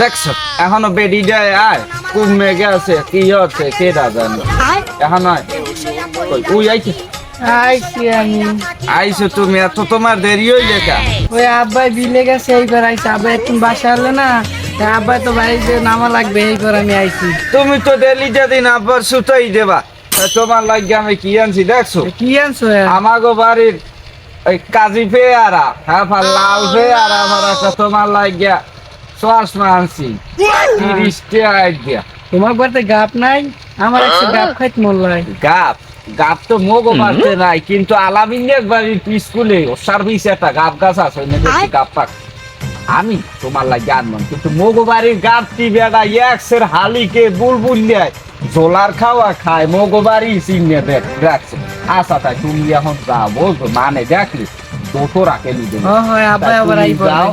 দেখছ? এখনও বেডি যায় আয়। কোন মেঘে আছে কি হচ্ছে কে জানে। এখন নয় আইছে? আইছি আমি। আইছো তুমি এত তোমার দেরি হইলে কা ওই বিলে গেছে আইছি। আব্বাই একটু বাসা হলো না তা তো বাড়িতে নামা লাগবে এইবার আমি আইছি। তুমি তো ডেলি যেদিন আবার সুতাই দেবা তোমার লাগে আমি কি আনছি দেখছ? কি আনছো? আমাগো বাড়ির ওই কাজী পেয়ারা হ্যাঁ ফা লাল পেয়ারা আমার একটা তোমার লাগিয়া তিরিশ টাকা দিয়া তোমার বাড়িতে গাপ নাই? আমার একটা গাপ খাইতে মন লাগে গাপ? গাপ তো মোগো মারতে নাই কিন্তু আলামিন বাড়ির স্কুলে সার্ভিস একটা গাপ গাছ আছে গাপ পাক। আমি তোমার লাগে আনলাম কিন্তু মোগো বাড়ির গাপ টি বেড়া একসের হালিকে বুলবুল দেয় জোলার খাওয়া খায় মোগো বাড়ি চিনে দেখ দেখছ আচ্ছা তাই তুমি এখন যাও বলতো মানে দেখলি দুটো রাখে ও হয় আব্বাই আবার আইব যাও।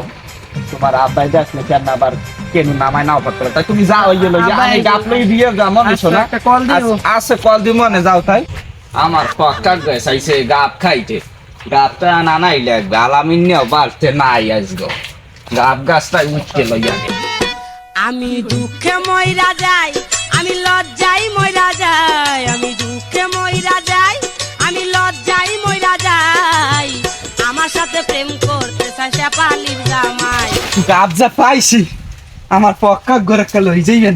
তোমার আব্বাই দেখলে কেন আবার কেন নামায় নাও পাত্র তাই তুমি যাও ওই গেলো আমি আইব। গাপ লই দিয়ে যা মনে আচ্ছা, শোনা? একটা call দিও। আছে কল দিব মনে যাও তাই। আমার আইছে গাপ খাইতে। গাপটা আনা নাই লাগবে আলামিন নিয়েও বাড়তে নাই গাপ গাছটাই উঠতে লইয়া আমি দুঃখে ময়রা যাই আমি লজ্জাই ময়রা যাই। আমি দুঃখে ময়রা যাই আমি লজ্জাই ময়রা যাই। আমার সাথে প্রেম করতে চাই সে পালির গাপ পাইছি আমার পক্কা ঘরে কাল হয়ে যাইবেন।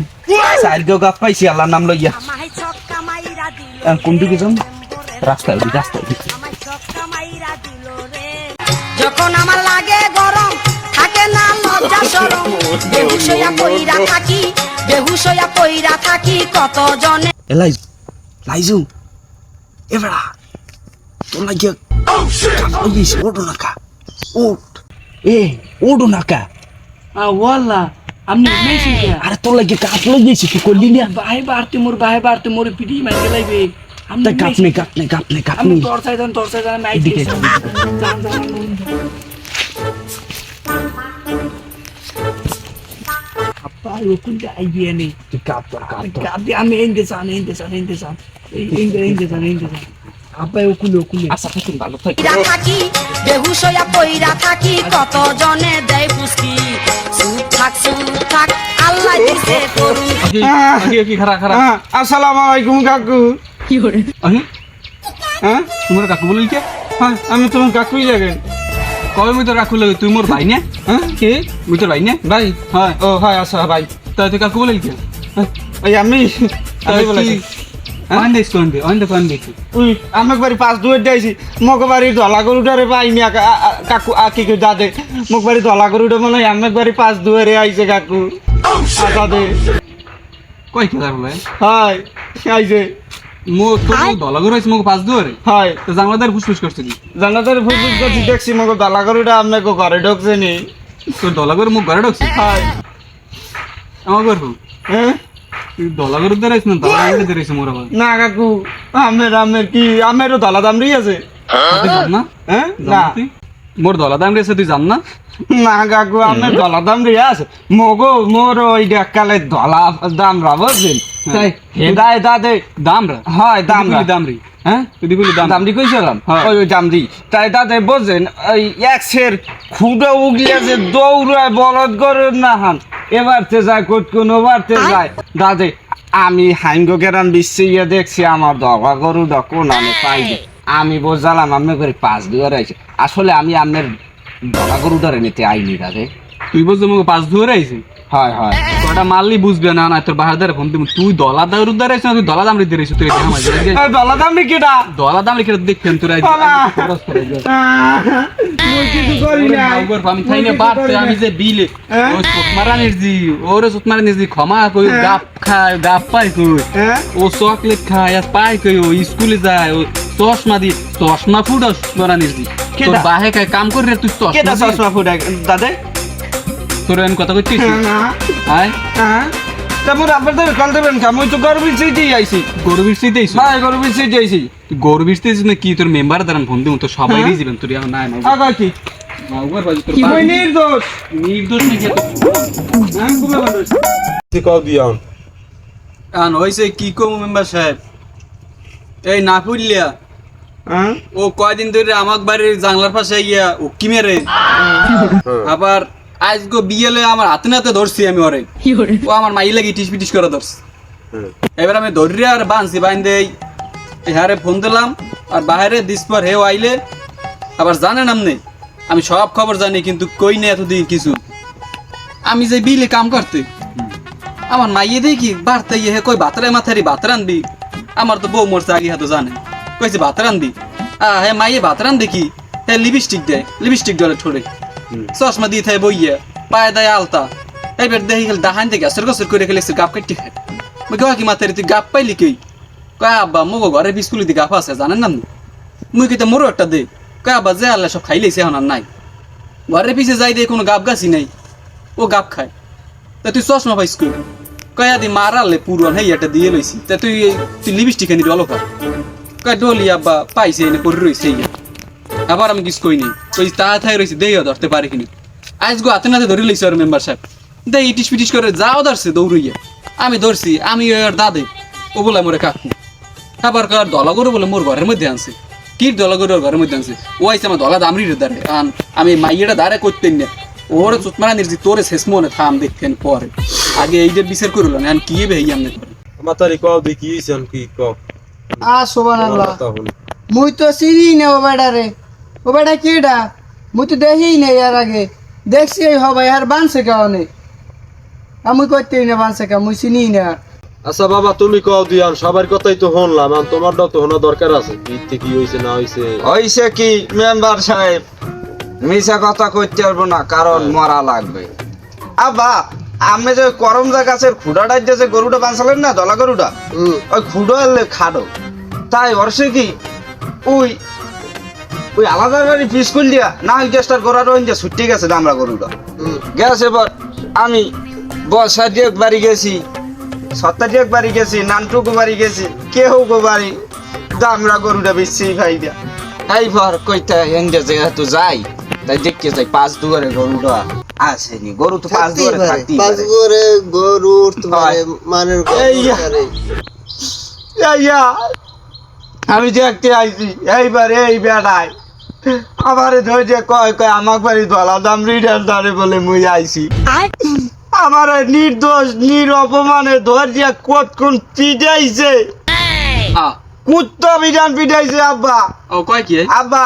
চার গো গাপ পাইছি আল্লাহর নাম লইয়া। আমায় ছক্কা মাইরা দিল আর কোন দিকে যান? রে। রাস্তায় ওই রাস্তায় ওই। আমায় ছক্কা মাইরা দিল রে। যখন আমার লাগে গরম থাকে না লজ্জা সরম বেহুশ হইয়া পইরা থাকি বেহুশ হইয়া পইরা থাকি কত জনে এলাই লাইজু এবারা তোর লাগিয়া ওই গেছে ওটো নাকা। ওট। এ ওটো নাকা ওয়াল্লা আপনি মেশিন আরে তোর লাগিয়া কাপ লই গেছি তুই করলি না? ভাই বাড়তে মোর ভাই বাড়তে মোর পিটি মাইকে লাইবে আমি তা কাপ নে কাপ নে কাপ নে কাপ আমি নে তোর সাইদান তোর সাইদান নাই এদিকে। জান জান আপা ওকুনটা আইবিয়া নেই তুই কাপ তোর কাপ তোর। গাদি আমি এনতে চান এনতে চান এনতে চান। এনতে আব্বাই ওকুলে ওকুলে। আচ্ছা থাকুন ভালো পইরা থাকি বেহুশ হইয়া পইরা থাকি কত জনে দেয় পুষ্কি সুখ থাক সুখ থাক আল্লাহ দিছে করু কি কি খারাপ হ্যাঁ, আসসালামু আলাইকুম কাকু। আহি। হ্যাঁ? তোমার কাকু বলি কে হ্যাঁ আমি তোমার কাকুই লাগে। কবে মুই তো কাকু লাগে? তুই মোর ভাই না? হ্যাঁ? কি? মুই তোর ভাই না? ভাই? হ্যাঁ। ও হয় আচ্ছা ভাই। তাই তুই কাকু বলি কে ওই আমি। আমি বলে কি উই আমাক বাড়ি পাঁচ দুয়ের দিয়েছি মোক বাড়ি ধলা গরুটারে পাইনি কাকু আকি কে দাদে? মোক বাড়ি ধলা গরুটা মনে হয় আমাক বাড়ি পাঁচ দুয়ারে আইছে কাকু। দাদে। কই খেলার বলে হাই আইছে। মো তো দলা করে মোক পাঁচ দুয়ারে? হাই। তো জাংলাদার ফুসফুস করছিস কি? জানাতার ফুসফুস করছি দেখছি মোক ধলা গরুটা আপনাকে ঘরে ঢুকছে নি। তোর দলা করে মোক ঘরে ঢুকছিস হাই। আমার হ্যাঁ? তুই দলা না? দলা করে দাঁড়াইছ না কাকু আমের আমের কি আমেরও ধলা দামরি আছে। না? হ্যাঁ? না। না মোর দলা দাম রেছে তুই জান না? না কাকু আমের ধলা দামরি আছে। মগো মোর ওই কালে ধলা দাম রাবছেন তাই হেদায় দাদে দাম রা? হয় দাম তুই দাম হ্যাঁ? তুই বলি দাম কইছিলাম হ্যাঁ। ওই ওই দামদি তাই দাদা বোঝেন ওই খুঁড়ে উগলিয়ে যে দৌড়ায় বলদ গরুর না হান। এবারতে যায় কুটকুন কোন ওবারতে যায়? দাদে আমি হাইঙ্গ গেরান বিশ্বে ইয়ে দেখছি আমার দগা গরু কোন আমি পাই আমি বোঝালাম আমি করে পাঁচ দুয়ার আইছে। আসলে আমি আপনার দগা গরু ধরে নিতে আইনি দাদে। তুই বলছো মোক পাঁচ দুয়ারে আইছে। হয় হয়। তোটা মারলি বুঝবে না না তোর বাহার দ্বারা ফোন তুই দলা দাম উদ্ধার আইছ না তুই দলা দাম আইছ তুই দলা দামনি কেটা দলা। দাম রেখে দেখতেন তোরা বাবা। মুই কিছু করি না আমি খাই না বাড়তে আমি যে বিলে। হ্যাঁ? ও ওরে ক্ষমা কই হ্যাঁ? গাপ খায় গাপ পাই কই হ্যাঁ? ও চকলেট খায় আর পাই কই ও স্কুলে যায় ও চশমা দি চশমা নির্জি তোর কেডা? বাহে কাম করে তুই কেটা চশমা ফুটাই দাদে? তোর কথা কইছিস না আয়। হ্যাঁ। তেমন আপনাদের কল দেবেন কা? মুই তো গরবির সিটি আইছি। আইছ? ভাই গরবির সিটি আইছি। তুই গরু বিরসিতে না কি? তোর মেম্বার দ্বারা ফোন দিব তো সবাই হ্যাঁ? দিবেন। তোর এখন নাই না আগা কি? নির্দোষ? নির্দোষ নাকি? হ্যাঁ কম মেম্বার সাহেব? এই না হ্যাঁ। ও কয়দিন ধরে আমার বাড়ির জানলার পাশে গিয়া উকি মেরে। আবার আজ গো বিয়েলে আমার হাতে নাতে ধরছি আমি ওরে। ও আমার মাই লাগি টিস পিটিস করে ধরছি। এবার আমি ধরি আর বানছি বাইন দেই হারে ফোন দিলাম আর বাইরে দিস পর হেও আইলে আবার জানেন আমনে আমি সব খবর জানি কিন্তু কই নেই এতদিন কিছু। আমি যে বিলে কাম করতে আমার মাইয়ে দেখি বাড়তে হে কই বাতরে মাথারি বাতর আনবি আমার তো বউ মরছে আগে হাতে জানে। কইছে ভাত আনবি আ হে মাইয়ে ভাত আন দেখি হে লিপস্টিক দেয় লিপস্টিক ডলে ঠোরে। চশমা দিয়ে থাকে বইয়ে, পায়ে দেয় আলতা। এইবার দেখি খেলে দাহান থেকে গাছের গাছের করে খেলে গাপ কাটতে খায়। মুই কয় কি মাথারি তুই গাপ পাইলি কই? কয়, আব্বা, মগো ঘরে বিস্কুলি দি গাপ আছে, জানেন না আপনি? মুই কইতে, মোরও একটা দে। কয়, আব্বা, যে আল্লাহ সব খাইলেছে এখন আর নাই। ঘরের পিছে যাই দিয়ে কোনো গাপ গাছি নাই, ও গাপ খায়। তা তুই চশমা পাইস কই? কয়, আদি মারালে পুরন হেই, এটা দিয়ে লইছি। তা তুই তুই লিপস্টিক এনে অলকা কয়, ডলি, আব্বা, পাইছে, এনে পড়ে রইছে ইয়া আবার আমি কিছু কইনি। কই তা থাই রইছে দেইও ধরতে পারে কিনি আজ গো হাতে নাতে ধরে লইছে আর মেম্বার সাহেব। দেই ইটিস পিটিস করে যাও ধরছে দৌড়ইয়া। আমি ধরছি আমি ওর দাদে। ও বলে মোরে কাকু। আবার কার দলা গরু বলে মোর ঘরের মধ্যে আনছে। কি দলা গরু ওর ঘরের মধ্যে আনছে? ও আইছে আমার দলা দামরি দাঁড়ে আন আমি মাইয়েটা দাঁড়ে করতেন না। ওর চুতমারা নির্জি তোরে শেষ মনে থাম দেখতেন পরে। আগে এইটার বিচার করল না কি ভাই আমনে করে? মাতারি কও দেখি ইছেন কি কও। আ সুবহানাল্লাহ। মুই তো চিনি না ও বেটা রে ও বেটা কিডা মুই তো দেখি না এর আগে। দেখছি এই হবে আর বানছে কারণে আমি করতেই না বানছে কা মুই চিনি না। আচ্ছা বাবা তুমি কও দিয়ান সবার কথাই তো শুনলাম আর তোমারটাও তো শোনা দরকার আছে কি কি হইছে না হইছে। হইছে কি মেম্বার সাহেব? মিশা কথা কইতে পারব না কারণ মরা লাগবে। আবা আমি যে করমজা গাছের খুঁড়াটা যে গরুটা বাঁচালেন না দলা গরুটা? ওই খুঁড়ো এলে খাড়ো তাই অর্ষে কি? ওই ওই আলাদা বাড়ি পিসকুল দিয়া না ওই চেষ্টার করার ওই ছুটি গেছে দামরা গরুটা। গেছে এবার আমি বসা দিয়ে বাড়ি গেছি সত্তা দিয়ে বাড়ি গেছি নানটুকু বাড়ি গেছি কেউ গো বাড়ি দামরা গরুটা বেশি ভাই দিয়া। এই ভর কইতে এনজে যেহেতু যাই তাই দেখতে যাই পাঁচ দুয়ারে গরুটা আসেনি। গরু তো পাঁচ দুয়ারে থাকতেই পারে। পাঁচগড়ে গরু মানের আমি দেখতে আইছি এইবার এই বেড়ায় আমারে ধরে কয় কয় আমাক বাড়ি ধলা দাম রিডার দাঁড়ে বলে মুই আইছি। আমার নির্দোষ নির অপমানে ধরিয়া কত কোন পিটাইছে? আ। কুত্তা বিধান পিটাইছে আব্বা। ও কয় কি? আব্বা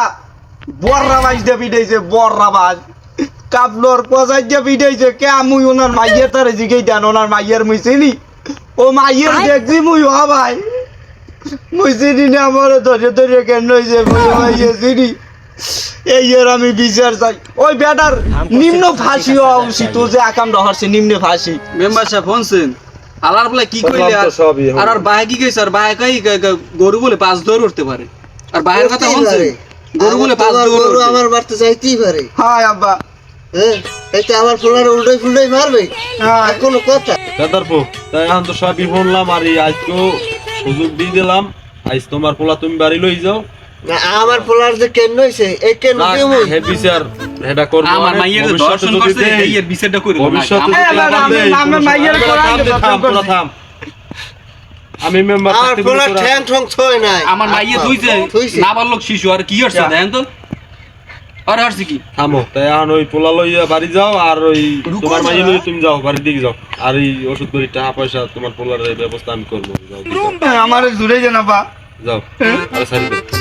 বর্রা বাজ দিয়ে পিটাইছে বর্রা বাজ কাপলোর পচাই দিয়ে পিটাইছে কে মুই ওনার মাইয়ের তারে জিগেই দেন ওনার মাইয়ের মুই চিনি? ও মাইয়ের দেখছি মুই হ ভাই। মুই চিনি না আমার ধরে ধরে কেন হয়েছে মুই মাইয়ে চিনি। এই এর আমি বিচার চাই। ওই বেটার নিম্ন ফাঁসি হওয়া উচিত ও যে আকাম রহস্য নিম্ন ফাঁসি। মেম্বার সাহেব ফোনছেন আলার বলে কি কইলে আর- আর বাহে কি কইছে? আর বাহে কই গরু বলে পাঁচ দৌড় উঠতে পারে। আর বাহের কথা বলছে গরু বলে পাঁচ আমার গরু আমার বাড়তে চাইতেই পারে। হায় আব্বা। হ্যাঁ এটা আমার ফোলার উল্টাই ফুল্টাই মারবে। হায়। আর কোনো কথা। দাদারপো তাই এখন তো সবই শুনলাম আর আজকেও সুযোগ দিয়ে দিলাম। আজ তোমার পোলা তুমি বাড়ি লই যাও। আমার ফোলার যে কেন হইছে এই কেন হে বিচার হেডা করব। আমার মাইয়ের যে দর্শন এই এর বিচারটা করে আমি- কোনো মাইয়ের দর্শন থাম। আমি মেম্বার আমার ঠ্যাং ঠং ছয় নাই। আমার মাইয়ে বালক শিশু আর কি হচ্ছে দেখেন তো। আর হচ্ছে কি? থামো। তাই এখন ওই পোলা লইয়া বাড়ি যাও আর ওই তোমার মাইয়ে লই তুমি যাও বাড়ির দিকে যাও। আর এই ওষুধ করি টাকা পয়সা তোমার পোলার ব্যবস্থা আমি করব। যাও। আমার জুড়ে যে না বা। যাও। আরে সারি